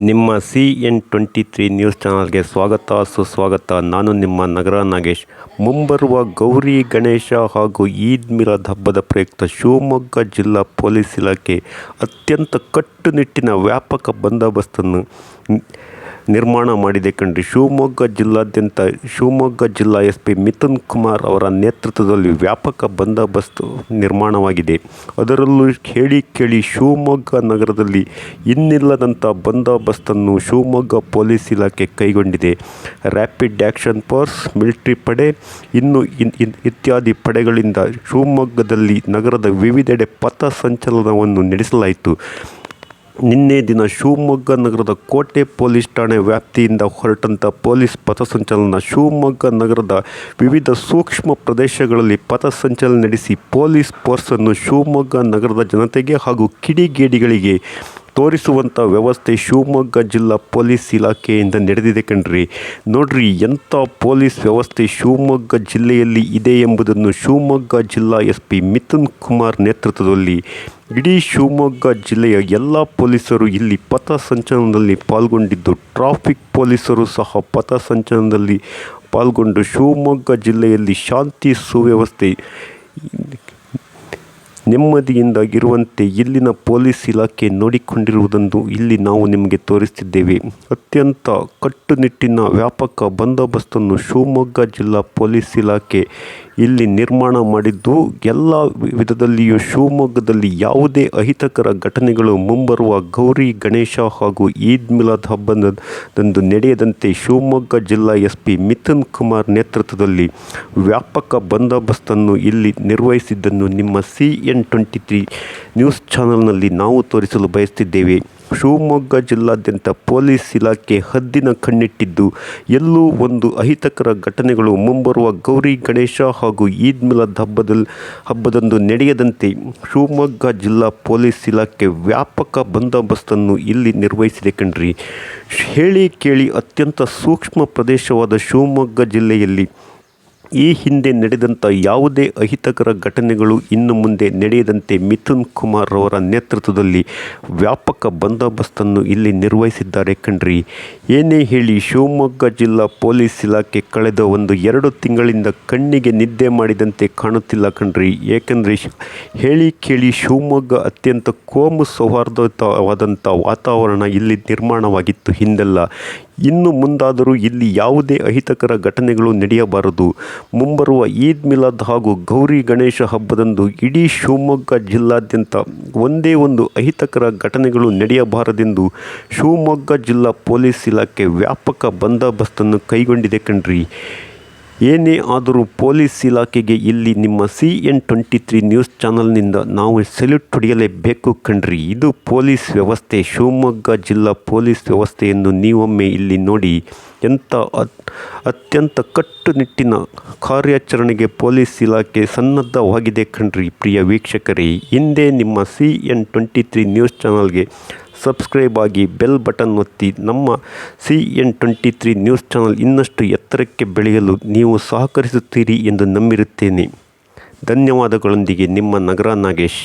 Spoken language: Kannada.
ನಿಮ್ಮ C N twenty three news ಚಾನಲ್ಗೆ ಸ್ವಾಗತ, ಸುಸ್ವಾಗತ. ನಾನು ನಿಮ್ಮ ನಗರ ನಾಗೇಶ್. ಮುಂಬರುವ ಗೌರಿ, ಗಣೇಶ ಹಾಗೂ ಈದ್ ಮಿಲಾದ್ ಹಬ್ಬದ ಪ್ರಯುಕ್ತ ಶಿವಮೊಗ್ಗ ಜಿಲ್ಲಾ ಪೊಲೀಸ್ ಇಲಾಖೆ ಅತ್ಯಂತ ಕಟ್ಟುನಿಟ್ಟಿನ ವ್ಯಾಪಕ ಬಂದೋಬಸ್ತನ್ನು ನಿರ್ಮಾಣ ಮಾಡಿದೆ ಕಣ್ರಿ ಶಿವಮೊಗ್ಗ ಜಿಲ್ಲಾದ್ಯಂತ ಶಿವಮೊಗ್ಗ ಜಿಲ್ಲಾ ಎಸ್ ಪಿ ಮಿಥುನ್ ಕುಮಾರ್ ಅವರ ನೇತೃತ್ವದಲ್ಲಿ ವ್ಯಾಪಕ ಬಂದೋಬಸ್ತ್ ನಿರ್ಮಾಣವಾಗಿದೆ. ಅದರಲ್ಲೂ ಹೇಳಿ ಕೇಳಿ ಶಿವಮೊಗ್ಗ ನಗರದಲ್ಲಿ ಇನ್ನಿಲ್ಲದಂಥ ಬಂದೋಬಸ್ತನ್ನು ಶಿವಮೊಗ್ಗ ಪೊಲೀಸ್ ಇಲಾಖೆ ಕೈಗೊಂಡಿದೆ. ರ್ಯಾಪಿಡ್ ಆ್ಯಕ್ಷನ್ ಫೋರ್ಸ್ ಮಿಲಿಟರಿ ಪಡೆ ಇನ್ನು ಇನ್ ಇನ್ ಇತ್ಯಾದಿ ಪಡೆಗಳಿಂದ ಶಿವಮೊಗ್ಗದಲ್ಲಿ ನಗರದ ವಿವಿಧೆಡೆ ಪಥ ಸಂಚಲನವನ್ನು ನಡೆಸಲಾಯಿತು. ನಿನ್ನೆ ದಿನ ಶಿವಮೊಗ್ಗ ನಗರದ ಕೋಟೆ ಪೊಲೀಸ್ ಠಾಣೆ ವ್ಯಾಪ್ತಿಯಿಂದ ಹೊರಟಂಥ ಪೊಲೀಸ್ ಪಥಸಂಚಲನ ಶಿವಮೊಗ್ಗ ನಗರದ ವಿವಿಧ ಸೂಕ್ಷ್ಮ ಪ್ರದೇಶಗಳಲ್ಲಿ ಪಥಸಂಚಲನ ನಡೆಸಿ ಪೊಲೀಸ್ ಫೋರ್ಸನ್ನು ಶಿವಮೊಗ್ಗ ನಗರದ ಜನತೆಗೆ ಹಾಗೂ ಕಿಡಿಗೇಡಿಗಳಿಗೆ ತೋರಿಸುವಂಥ ವ್ಯವಸ್ಥೆ ಶಿವಮೊಗ್ಗ ಜಿಲ್ಲಾ ಪೊಲೀಸ್ ಇಲಾಖೆಯಿಂದ ನಡೆದಿದೆ ಕಣ್ರಿ. ನೋಡ್ರಿ ಎಂಥ ಪೊಲೀಸ್ ವ್ಯವಸ್ಥೆ ಶಿವಮೊಗ್ಗ ಜಿಲ್ಲೆಯಲ್ಲಿ ಇದೆ ಎಂಬುದನ್ನು ಶಿವಮೊಗ್ಗ ಜಿಲ್ಲಾ ಎಸ್ ಪಿ ಮಿಥುನ್ ಕುಮಾರ್ ನೇತೃತ್ವದಲ್ಲಿ ಇಡೀ ಶಿವಮೊಗ್ಗ ಜಿಲ್ಲೆಯ ಎಲ್ಲ ಪೊಲೀಸರು ಇಲ್ಲಿ ಪಥ ಸಂಚಲನದಲ್ಲಿ ಪಾಲ್ಗೊಂಡಿದ್ದು, ಟ್ರಾಫಿಕ್ ಪೊಲೀಸರು ಸಹ ಪಥ ಸಂಚಲನದಲ್ಲಿ ಪಾಲ್ಗೊಂಡು ಶಿವಮೊಗ್ಗ ಜಿಲ್ಲೆಯಲ್ಲಿ ಶಾಂತಿ ಸುವ್ಯವಸ್ಥೆ ನೆಮ್ಮದಿಯಿಂದ ಇರುವಂತೆ ಇಲ್ಲಿನ ಪೊಲೀಸ್ ಇಲಾಖೆ ನೋಡಿಕೊಂಡಿರುವುದನ್ನು ಇಲ್ಲಿ ನಾವು ನಿಮಗೆ ತೋರಿಸ್ತಿದ್ದೇವೆ ಅತ್ಯಂತ ಕಟ್ಟುನಿಟ್ಟಿನ ವ್ಯಾಪಕ ಬಂದೋಬಸ್ತನ್ನು ಶಿವಮೊಗ್ಗ ಜಿಲ್ಲಾ ಪೊಲೀಸ್ ಇಲಾಖೆ ಇಲ್ಲಿ ನಿರ್ಮಾಣ ಮಾಡಿದ್ದು ಎಲ್ಲ ವಿಧದಲ್ಲಿಯೂ ಶಿವಮೊಗ್ಗದಲ್ಲಿ ಯಾವುದೇ ಅಹಿತಕರ ಘಟನೆಗಳು ಮುಂಬರುವ ಗೌರಿ, ಗಣೇಶ ಹಾಗೂ ಈದ್ ಮಿಲಾದ್ ಹಬ್ಬದಂದು ನಡೆಯದಂತೆ ಶಿವಮೊಗ್ಗ ಜಿಲ್ಲಾ ಎಸ್ ಪಿ ಮಿಥುನ್ ಕುಮಾರ್ ನೇತೃತ್ವದಲ್ಲಿ ವ್ಯಾಪಕ ಬಂದೋಬಸ್ತನ್ನು ಇಲ್ಲಿ ನಿರ್ವಹಿಸಿದ್ದನ್ನು ನಿಮ್ಮ C N twenty three news ಚಾನಲ್ನಲ್ಲಿ ನಾವು ತೋರಿಸಲು ಬಯಸ್ತಿದ್ದೇವೆ. ಶಿವಮೊಗ್ಗ ಜಿಲ್ಲಾದ್ಯಂತ ಪೊಲೀಸ್ ಇಲಾಖೆ ಹದ್ದಿನ ಕಣ್ಣಿಟ್ಟಿದ್ದು ಎಲ್ಲೂ ಒಂದು ಅಹಿತಕರ ಘಟನೆಗಳು ಮುಂಬರುವ ಗೌರಿ ಗಣೇಶ ಹಾಗೂ ಈದ್ ಮಿಲಾದ್ ಹಬ್ಬದಲ್ಲಿ ಹಬ್ಬದಂದು ನಡೆಯದಂತೆ ಶಿವಮೊಗ್ಗ ಜಿಲ್ಲಾ ಪೊಲೀಸ್ ಇಲಾಖೆ ವ್ಯಾಪಕ ಬಂದೋಬಸ್ತನ್ನು ಇಲ್ಲಿ ನಿರ್ವಹಿಸಿದೆ ಕಣ್ರಿ. ಹೇಳಿ ಕೇಳಿ ಅತ್ಯಂತ ಸೂಕ್ಷ್ಮ ಪ್ರದೇಶವಾದ ಶಿವಮೊಗ್ಗ ಜಿಲ್ಲೆಯಲ್ಲಿ ಈ ಹಿಂದೆ ನಡೆದಂಥ ಯಾವುದೇ ಅಹಿತಕರ ಘಟನೆಗಳು ಇನ್ನು ಮುಂದೆ ನಡೆಯದಂತೆ ಮಿಥುನ್ ಕುಮಾರ್ ಅವರ ನೇತೃತ್ವದಲ್ಲಿ ವ್ಯಾಪಕ ಬಂದೋಬಸ್ತನ್ನು ಇಲ್ಲಿ ನಿರ್ವಹಿಸಿದ್ದಾರೆ ಕಣ್ರಿ. ಏನೇ ಹೇಳಿ ಶಿವಮೊಗ್ಗ ಜಿಲ್ಲಾ ಪೊಲೀಸ್ ಇಲಾಖೆ ಕಳೆದ ಒಂದು ಎರಡು ತಿಂಗಳಿಂದ ಕಣ್ಣಿಗೆ ನಿದ್ದೆ ಮಾಡಿದಂತೆ ಕಾಣುತ್ತಿಲ್ಲ ಕಣ್ರಿ. ಏಕೆಂದರೆ ಹೇಳಿ ಕೇಳಿ ಶಿವಮೊಗ್ಗ ಅತ್ಯಂತ ಕೋಮು ಸೌಹಾರ್ದಯುತವಾದಂಥ ವಾತಾವರಣ ಇಲ್ಲಿ ನಿರ್ಮಾಣವಾಗಿತ್ತು ಹಿಂದೆಲ್ಲ. ಇನ್ನು ಮುಂದಾದರೂ ಇಲ್ಲಿ ಯಾವುದೇ ಅಹಿತಕರ ಘಟನೆಗಳು ನಡೆಯಬಾರದು. ಮುಂಬರುವ ಈದ್ ಮಿಲಾದ್ ಹಾಗೂ ಗೌರಿ ಗಣೇಶ ಹಬ್ಬದಂದು ಇಡೀ ಶಿವಮೊಗ್ಗ ಜಿಲ್ಲಾದ್ಯಂತ ಒಂದೇ ಒಂದು ಅಹಿತಕರ ಘಟನೆಗಳು ನಡೆಯಬಾರದೆಂದು ಶಿವಮೊಗ್ಗ ಜಿಲ್ಲಾ ಪೊಲೀಸ್ ಇಲಾಖೆ ವ್ಯಾಪಕ ಬಂದೋಬಸ್ತನ್ನು ಕೈಗೊಂಡಿದೆ ಕಣ್ರಿ. ಏನೇ ಆದರೂ ಪೊಲೀಸ್ ಇಲಾಖೆಗೆ ಇಲ್ಲಿ ನಿಮ್ಮ C N twenty three news ಚಾನಲ್ನಿಂದ ನಾವು ಸೆಲ್ಯೂಟ್ ಹೊಡೆಯಲೇಬೇಕು ಕಣ್ರಿ. ಇದು ಪೊಲೀಸ್ ವ್ಯವಸ್ಥೆ. ಶಿವಮೊಗ್ಗ ಜಿಲ್ಲಾ ಪೊಲೀಸ್ ವ್ಯವಸ್ಥೆಯನ್ನು ನೀವೊಮ್ಮೆ ಇಲ್ಲಿ ನೋಡಿ ಎಂಥ ಅತ್ಯಂತ ಕಟ್ಟುನಿಟ್ಟಿನ ಕಾರ್ಯಾಚರಣೆಗೆ ಪೊಲೀಸ್ ಇಲಾಖೆ ಸನ್ನದ್ಧವಾಗಿದೆ ಕಣ್ರಿ ಪ್ರಿಯ ವೀಕ್ಷಕರೇ. ಹಿಂದೆ ನಿಮ್ಮ C N twenty three news ಚಾನಲ್ಗೆ ಸಬ್ಸ್ಕ್ರೈಬ್ ಆಗಿ ಬೆಲ್ ಬಟನ್ ಒತ್ತಿ ನಮ್ಮ C N twenty three news channel ಇನ್ನಷ್ಟು ಎತ್ತರಕ್ಕೆ ಬೆಳೆಯಲು ನೀವು ಸಹಕರಿಸುತ್ತೀರಿ ಎಂದು ನಂಬಿರುತ್ತೇನೆ. ಧನ್ಯವಾದಗಳೊಂದಿಗೆ ನಿಮ್ಮ ನಗರ ನಾಗೇಶ್.